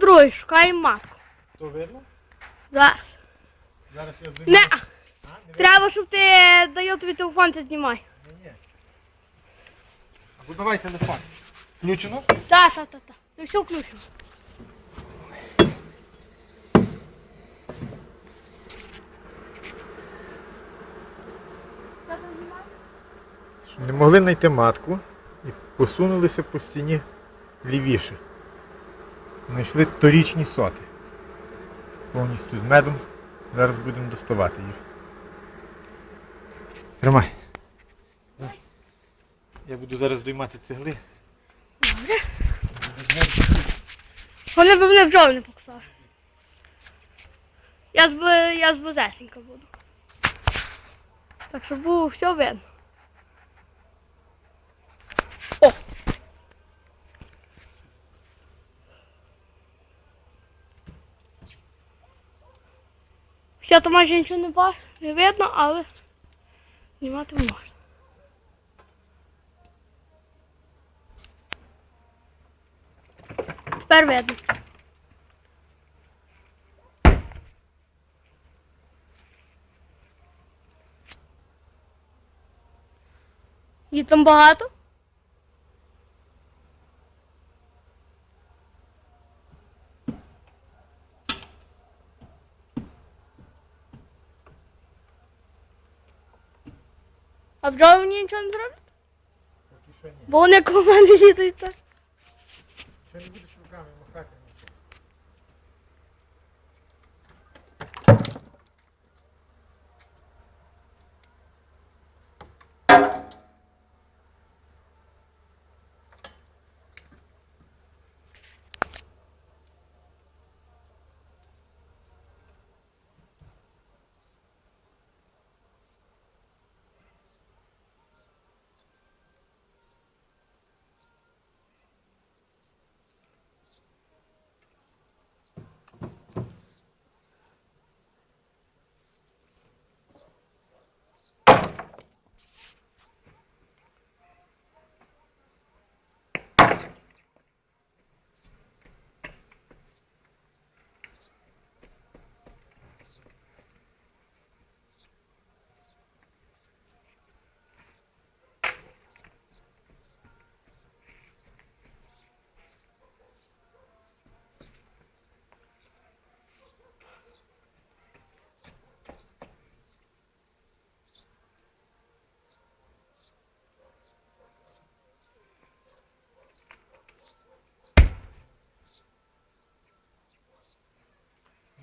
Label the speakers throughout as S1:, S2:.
S1: Другий, шукаємо матку.
S2: То видно?
S1: Зараз.
S2: Зараз я
S1: Не.
S2: А, не
S1: треба, щоб ти даю тобі телефон, ти знімай.
S2: Ні, ні. Або давай телефон. Включено?
S1: Так, так, так, так. Ти все включив.
S2: Не могли знайти матку і посунулися по стіні лівіше. Знайшли торічні соти. Повністю з медом. Зараз будемо доставати їх. Тримай. Я буду зараз доймати цегли.
S1: Вони б мене бджоли не покусали. Я з, я з бозесенька буду. Так щоб було все видно. О! Все, то майже нічого не, ба- не видно, але знімати можна. Тепер видно. Їх там багато? А бджоли мені нічого не зроблять?
S2: Поки що ні.
S1: Бо вони коло мене літають так.
S2: Що не будеш руками махати нічого.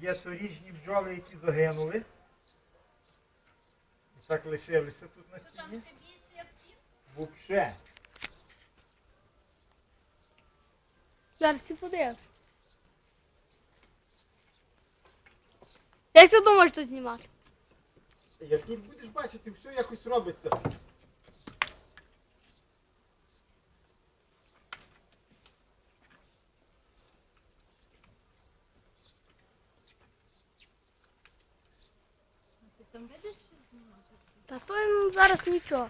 S2: Є торічні бджоли, які загинули. І так лишилися тут на стіні. Вообще.
S1: Зараз ти подивиш. Як ти думаєш тут знімати?
S2: Як тут будеш бачити, все якось робиться.
S1: Та то їм зараз нічого.